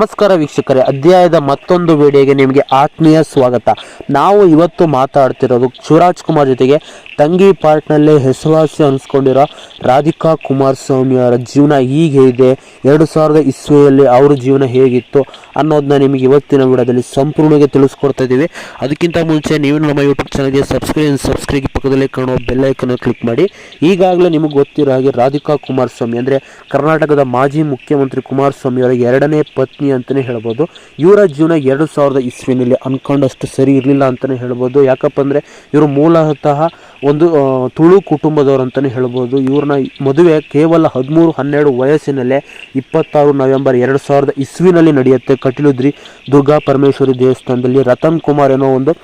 ನಮಸ್ಕಾರ ವೀಕ್ಷಕರೇ, ಅಧ್ಯಾಯದ ಮತ್ತೊಂದು ವಿಡಿಯೋಗೆ ನಿಮಗೆ ಆತ್ಮೀಯ ಸ್ವಾಗತ. ನಾವು ಇವತ್ತು ಮಾತಾಡ್ತಿರೋದು ಶಿವರಾಜ್ ಕುಮಾರ್ ಜೊತೆಗೆ ತಂಗಿ ಪಾರ್ಟ್ನಲ್ಲೇ ಹೆಸರುವಾಸಿ ಅನಿಸ್ಕೊಂಡಿರೋ ರಾಧಿಕಾ ಕುಮಾರಸ್ವಾಮಿ ಅವರ ಜೀವನ ಹೀಗೆ ಇದೆ. ಎರಡು ಸಾವಿರದ ಇಸ್ವಿಯಲ್ಲಿ ಅವ್ರ ಜೀವನ ಹೇಗಿತ್ತು ಅನ್ನೋದನ್ನ ನಿಮಗೆ ಇವತ್ತಿನ ವಿಡಿಯೋದಲ್ಲಿ ಸಂಪೂರ್ಣವಾಗಿ ತಿಳಿಸ್ಕೊಡ್ತಾ ಇದ್ದೀವಿ. ಅದಕ್ಕಿಂತ ಮುಂಚೆ ನೀವು ನಮ್ಮ ಯೂಟ್ಯೂಬ್ ಚಾನಲ್ಗೆ ಸಬ್ಸ್ಕ್ರೈಬ್ ಸಬ್ಸ್ಕ್ರೈಬ್ ಪಕ್ಕದಲ್ಲಿ ಕಾಣುವ ಬೆಲ್ಲೈಕನ್ನು ಕ್ಲಿಕ್ ಮಾಡಿ. ಈಗಾಗಲೇ ನಿಮಗೆ ಗೊತ್ತಿರೋ ಹಾಗೆ ರಾಧಿಕಾ ಕುಮಾರಸ್ವಾಮಿ ಅಂದರೆ ಕರ್ನಾಟಕದ ಮಾಜಿ ಮುಖ್ಯಮಂತ್ರಿ ಕುಮಾರಸ್ವಾಮಿ ಅವರ ಎರಡನೇ ಪತ್ನಿ ಅಂತಲೇ ಹೇಳ್ಬೋದು. ಇವರ ಜೀವನ ಎರಡು ಸಾವಿರದ ಇಸ್ವಿನಲ್ಲಿ ಅನ್ಕೊಂಡಷ್ಟು ಸರಿ ಇರಲಿಲ್ಲ ಅಂತಲೇ ಹೇಳ್ಬೋದು. ಯಾಕಪ್ಪ ಅಂದರೆ ಇವರು ಮೂಲತಃ ಒಂದು ತುಳು ಕುಟುಂಬದವರು ಅಂತಲೇ ಹೇಳ್ಬೋದು. ಇವ್ರನ್ನ ಮದುವೆ ಕೇವಲ ಹದಿಮೂರು, ಹನ್ನೆರಡು ವಯಸ್ಸಿನಲ್ಲೇ ಇಪ್ಪತ್ತಾರು ನವೆಂಬರ್ ಎರಡು ಸಾವಿರದ ಇಸ್ವಿನಲ್ಲಿ ನಡೆಯುತ್ತೆ. ಕಟೀಲುದ್ರಿ, ದುರ್ಗಾ ಪರಮೇಶ್ವರಿ ದೇವಸ್ಥಾನದಲ್ಲಿ ರತನ್ ಕುಮಾರ್ ಏನೋ ಒಂದು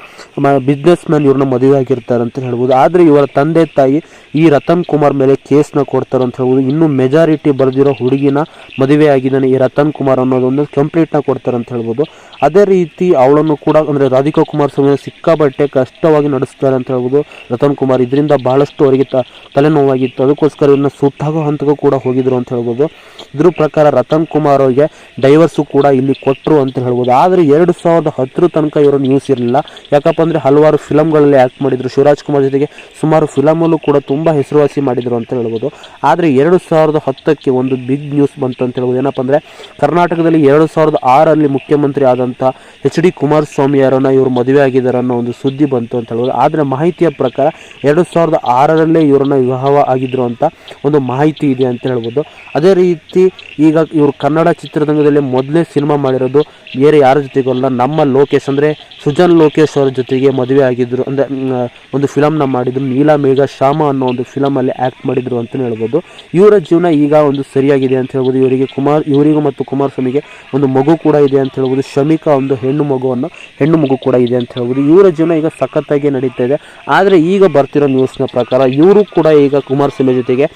ಬಿಸ್ನೆಸ್ ಮ್ಯಾನ್ ಇವ್ರನ್ನ ಮದುವೆ ಆಗಿರ್ತಾರೆ ಅಂತ ಹೇಳ್ಬೋದು. ಆದರೆ ಇವರ ತಂದೆ ತಾಯಿ ಈ ರತನ್ ಕುಮಾರ್ ಮೇಲೆ ಕೇಸ್ನ ಕೊಡ್ತಾರೆ ಅಂತ ಹೇಳ್ಬೋದು. ಇನ್ನು ಮೆಜಾರಿಟಿ ಬರೆದಿರೋ ಹುಡುಗಿನ ಮದುವೆ ಆಗಿದ್ದಾನೆ ಈ ರತನ್ ಕುಮಾರ್ ಅನ್ನೋದೊಂದು ಕಂಪ್ಲೀಟ್ನ ಕೊಡ್ತಾರೆ ಅಂತ ಹೇಳ್ಬೋದು. ಅದೇ ರೀತಿ ಅವಳನ್ನು ಕೂಡ ಅಂದರೆ ರಾಧಿಕಾ ಕುಮಾರ್ ಸ್ವಾಮಿ ಸಿಕ್ಕಾಪಟ್ಟೆ ಕಷ್ಟವಾಗಿ ನಡೆಸ್ತಾರೆ ಅಂತ ಹೇಳ್ಬೋದು. ರತನ್ ಕುಮಾರ್ ಇದರಿಂದ ಬಹಳಷ್ಟು ಅವರಿಗೆ ತ, ತಲೆನೋವಾಗಿತ್ತು. ಅದಕ್ಕೋಸ್ಕರ ಇವನ್ನ ಸುತ್ತಾಗೋ ಹಂತಕ್ಕೂ ಕೂಡ ಹೋಗಿದ್ರು ಅಂತ ಹೇಳ್ಬೋದು. ಇದ್ರ ಪ್ರಕಾರ ರತನ್ ಕುಮಾರ್ ಅವರಿಗೆ ಡೈವರ್ಸು ಕೂಡ ಇಲ್ಲಿ ಕೊಟ್ಟರು ಅಂತ ಹೇಳ್ಬೋದು. ಆದರೆ ಎರಡು ಸಾವಿರದ ಹತ್ತರ ತನಕ ಇವರು ನ್ಯೂಸ್ ಇರಲಿಲ್ಲ. ಯಾಕಪ್ಪ ಅಂದರೆ ಹಲವಾರು ಫಿಲಮ್ಗಳಲ್ಲಿ ಆ್ಯಕ್ಟ್ ಮಾಡಿದ್ರು. ಶಿವರಾಜ್ ಕುಮಾರ್ ಜೊತೆಗೆ ಸುಮಾರು ಫಿಲಮಲ್ಲೂ ಕೂಡ ತುಂಬ ಹೆಸರುವಾಸಿ ಮಾಡಿದರು ಅಂತ ಹೇಳ್ಬೋದು. ಆದರೆ ಎರಡು ಸಾವಿರದ ಹತ್ತಕ್ಕೆ ಒಂದು ಬಿಗ್ ನ್ಯೂಸ್ ಬಂತು ಅಂತ ಹೇಳ್ಬೋದು. ಏನಪ್ಪ ಅಂದರೆ ಕರ್ನಾಟಕದಲ್ಲಿ ಎರಡು ಸಾವಿರದ ಆರಲ್ಲಿ ಮುಖ್ಯಮಂತ್ರಿ ಆದಂಥ ಎಚ್ ಡಿ ಕುಮಾರಸ್ವಾಮಿ ಅವರನ್ನ ಇವರು ಮದುವೆ ಆಗಿದ್ದಾರೆ ಅನ್ನೋ ಒಂದು ಸುದ್ದಿ ಬಂತು ಅಂತ ಹೇಳ್ಬೋದು ಆದರೆ ಮಾಹಿತಿಯ ಪ್ರಕಾರ ಎರಡು ಸಾವಿರದ ಆರರಲ್ಲೇ ಇವರನ್ನ ವಿವಾಹ ಆಗಿದ್ರು ಅಂತ ಒಂದು ಮಾಹಿತಿ ಇದೆ ಅಂತ ಹೇಳ್ಬೋದು. ಅದೇ ರೀತಿ ಈಗ ಇವರು ಕನ್ನಡ ಚಿತ್ರರಂಗದಲ್ಲಿ ಮೊದಲೇ ಸಿನಿಮಾ ಮಾಡಿರೋದು ಬೇರೆ ಯಾರ ಜೊತೆಗಲ್ಲ ನಮ್ಮ ಲೋಕೇಶ್ ಅಂದರೆ ಸುಜನ್ ಲೋಕೇಶ್ ಅವರ ಜೊತೆಗೆ ಮದುವೆ ಆಗಿದ್ರು. ಅಂದರೆ ಒಂದು ಫಿಲಮ್ನ ಮಾಡಿದ್ರು. ನೀಲಾ, ಮೇಘ, ಶ್ಯಾಮ ಅನ್ನೋ ಒಂದು ಫಿಲಮಲ್ಲಿ ಆ್ಯಕ್ಟ್ ಮಾಡಿದ್ರು ಅಂತಲೇ ಹೇಳ್ಬೋದು. ಇವರ ಜೀವನ ಈಗ ಒಂದು ಸರಿಯಾಗಿದೆ ಅಂತ ಹೇಳ್ಬೋದು. ಇವರಿಗೆ ಕುಮಾರ್, ಇವರಿಗೂ ಮತ್ತು ಕುಮಾರಸ್ವಾಮಿಗೆ ಒಂದು ಮಗು ಕೂಡ ಇದೆ ಅಂತ ಹೇಳ್ಬೋದು. ಶಮಿಕಾ ಒಂದು ಹೆಣ್ಣು ಮಗುವನ್ನು, ಹೆಣ್ಣು ಮಗು ಕೂಡ ಇದೆ ಅಂತ ಹೇಳ್ಬೋದು. ಇವರ ಜೀವನ ಈಗ ಸಖತ್ತಾಗಿ ನಡೀತಾ ಇದೆ. ಆದರೆ ಈಗ ಬರ್ತಿರೋ ನ್ಯೂಸ್ನ ಪ್ರಕಾರ ಇವರು ಕೂಡ ಈಗ ಕುಮಾರಸ್ವಾಮಿ ಜೊತೆಗೆ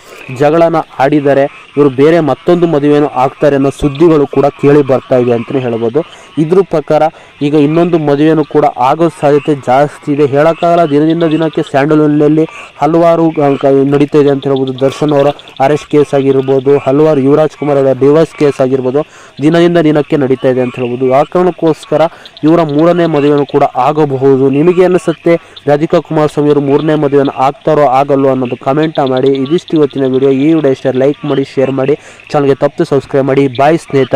ಜಗಳನ ಆಡಿದ್ದಾರೆ. ಇವರು ಬೇರೆ ಮತ್ತೊಂದು ಮದುವೆಯನ್ನು ಆಗ್ತಾರೆ ಅನ್ನೋ ಸುದ್ದಿಗಳು ಕೂಡ ಕೇಳಿ ಬರ್ತಾ ಇದೆ ಅಂತಲೇ ಹೇಳ್ಬೋದು. ಇದ್ರ ಪ್ರಕಾರ ಈಗ ಇನ್ನೊಂದು ಮದುವೆಯನ್ನು ಕೂಡ ಆಗೋ ಸಾಧ್ಯತೆ ಜಾಸ್ತಿ ಇದೆ. ಹೇಳೋಕ್ಕಾಗಲ್ಲ, ದಿನದಿಂದ ದಿನಕ್ಕೆ ಸ್ಯಾಂಡಲ್ವುಡ್ನಲ್ಲಿ ಹಲವಾರು ನಡೀತಾ ಇದೆ ಅಂತ ಹೇಳ್ಬೋದು. ದರ್ಶನ್ ಅವರ ಅರೆಸ್ಟ್ ಕೇಸ್ ಆಗಿರ್ಬೋದು, ಹಲವಾರು ಯುವರಾಜ್ ಕುಮಾರ್ ಅವರ ಡಿವೋರ್ಸ್ ಕೇಸ್ ಆಗಿರ್ಬೋದು. ದಿನದಿಂದ ದಿನಕ್ಕೆ ನಡೀತಾ ಇದೆ ಅಂತ ಹೇಳ್ಬೋದು. ಆ ಕಾರಣಕ್ಕೋಸ್ಕರ ಇವರ ಮೂರನೇ ಮದುವೆನೂ ಕೂಡ ಆಗಬಹುದು. ನಿಮಗೆ ಅನಿಸುತ್ತೆ ರಾಧಿಕಾ ಕುಮಾರಸ್ವಾಮಿ ಅವರು ಮೂರನೇ ಮದುವೆನ ಆಗ್ತಾರೋ ಆಗಲ್ಲೋ ಅನ್ನೋದು ಕಮೆಂಟ್ ಮಾಡಿ. ಇದಿಷ್ಟು ಇವತ್ತಿನ ವಿಡಿಯೋ ಈ ವಿಡಿಯೋ ಇಷ್ಟ ಲೈಕ್ ಮಾಡಿ ಶೇರ್ ಮಾಡಿ. ಚಾನಲ್ಗೆ ತಪ್ಪು ಸಬ್ಸ್ಕ್ರೈಬ್ ಮಾಡಿ. ಬಾಯ್ ಸ್ನೇಹಿತರೆ.